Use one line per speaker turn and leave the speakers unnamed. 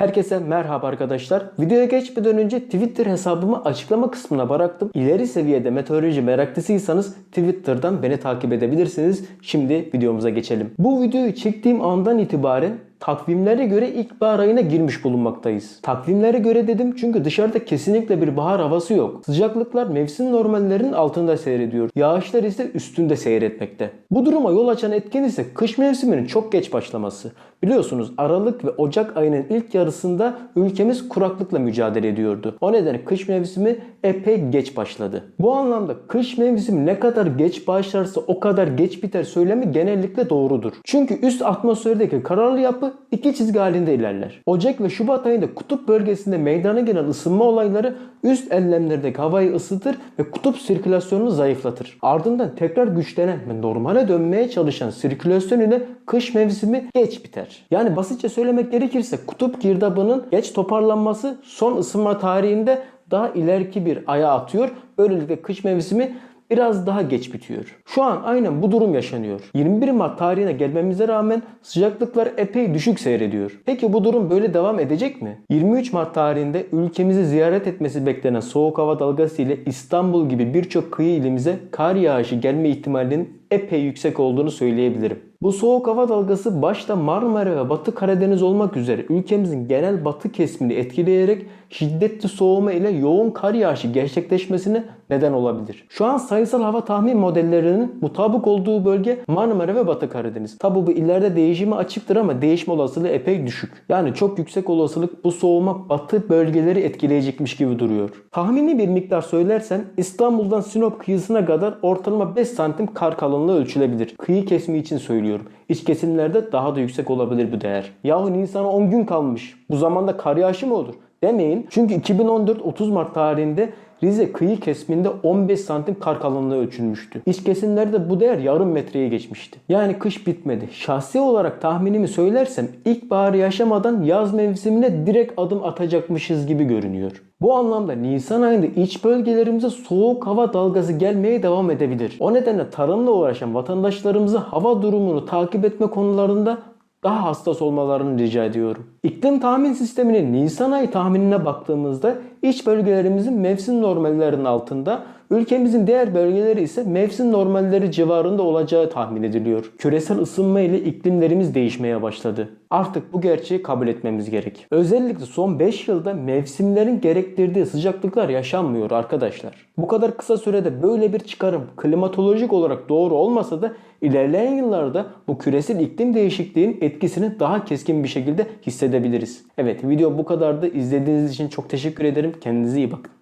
Herkese merhaba arkadaşlar. Videoya geçmeden önce Twitter hesabımı açıklama kısmına bıraktım. İleri seviyede meteoroloji meraklısıysanız Twitter'dan beni takip edebilirsiniz. Şimdi videomuza geçelim. Bu videoyu çektiğim andan itibaren takvimlere göre ilkbahar ayına girmiş bulunmaktayız. Takvimlere göre dedim çünkü dışarıda kesinlikle bir bahar havası yok. Sıcaklıklar mevsim normallerinin altında seyrediyor. Yağışlar ise üstünde seyretmekte. Bu duruma yol açan etken ise kış mevsiminin çok geç başlaması. Biliyorsunuz Aralık ve Ocak ayının ilk yarısında ülkemiz kuraklıkla mücadele ediyordu. O nedenle kış mevsimi epey geç başladı. Bu anlamda kış mevsimi ne kadar geç başlarsa o kadar geç biter söylemi genellikle doğrudur. Çünkü üst atmosferdeki kararlı yapı iki çizgi halinde ilerler. Ocak ve Şubat ayında kutup bölgesinde meydana gelen ısınma olayları üst enlemlerdeki havayı ısıtır ve kutup sirkülasyonunu zayıflatır. Ardından tekrar güçlenen ve normale dönmeye çalışan sirkülasyon ile kış mevsimi geç biter. Yani basitçe söylemek gerekirse kutup girdabının geç toparlanması son ısınma tarihinde daha ileriki bir aya atıyor. Böylelikle kış mevsimi biraz daha geç bitiyor. Şu an aynen bu durum yaşanıyor. 21 Mart tarihine gelmemize rağmen sıcaklıklar epey düşük seyrediyor. Peki bu durum böyle devam edecek mi? 23 Mart tarihinde ülkemizi ziyaret etmesi beklenen soğuk hava dalgası ile İstanbul gibi birçok kıyı ilimize kar yağışı gelme ihtimalinin epey yüksek olduğunu söyleyebilirim. Bu soğuk hava dalgası başta Marmara ve Batı Karadeniz olmak üzere ülkemizin genel batı kesimini etkileyerek şiddetli soğuma ile yoğun kar yağışı gerçekleşmesine neden olabilir. Şu an sayısal hava tahmin modellerinin mutabık olduğu bölge Marmara ve Batı Karadeniz. Tabi bu ileride değişimi açıktır ama değişme olasılığı epey düşük. Yani çok yüksek olasılık bu soğuma batı bölgeleri etkileyecekmiş gibi duruyor. Tahmini bir miktar söylersen İstanbul'dan Sinop kıyısına kadar ortalama 5 santim kar kalınlığı ölçülebilir. Kıyı kesimi için söylüyorum. İç kesimlerde daha da yüksek olabilir bu değer. Yahu Nisan'a 10 gün kalmış. Bu zamanda kar yağışı mı olur? Demeyin. Çünkü 2014-30 Mart tarihinde Rize kıyı kesiminde 15 santim kar kalınlığı ölçülmüştü. İç kesimlerde bu değer yarım metreye geçmişti. Yani kış bitmedi. Şahsi olarak tahminimi söylersem ilkbaharı yaşamadan yaz mevsimine direkt adım atacakmışız gibi görünüyor. Bu anlamda Nisan ayında iç bölgelerimize soğuk hava dalgası gelmeye devam edebilir. O nedenle tarımla uğraşan vatandaşlarımızı hava durumunu takip etme konularında daha hassas olmalarını rica ediyorum. İklim tahmin sisteminin Nisan ayı tahminine baktığımızda iç bölgelerimizin mevsim normallerinin altında, ülkemizin diğer bölgeleri ise mevsim normalleri civarında olacağı tahmin ediliyor. Küresel ısınma ile iklimlerimiz değişmeye başladı. Artık bu gerçeği kabul etmemiz gerek. Özellikle son 5 yılda mevsimlerin gerektirdiği sıcaklıklar yaşanmıyor arkadaşlar. Bu kadar kısa sürede böyle bir çıkarım klimatolojik olarak doğru olmasa da ilerleyen yıllarda bu küresel iklim değişikliğinin etkisini daha keskin bir şekilde hissedebiliriz. Evet video bu kadardı. İzlediğiniz için çok teşekkür ederim. Kendinize iyi bakın.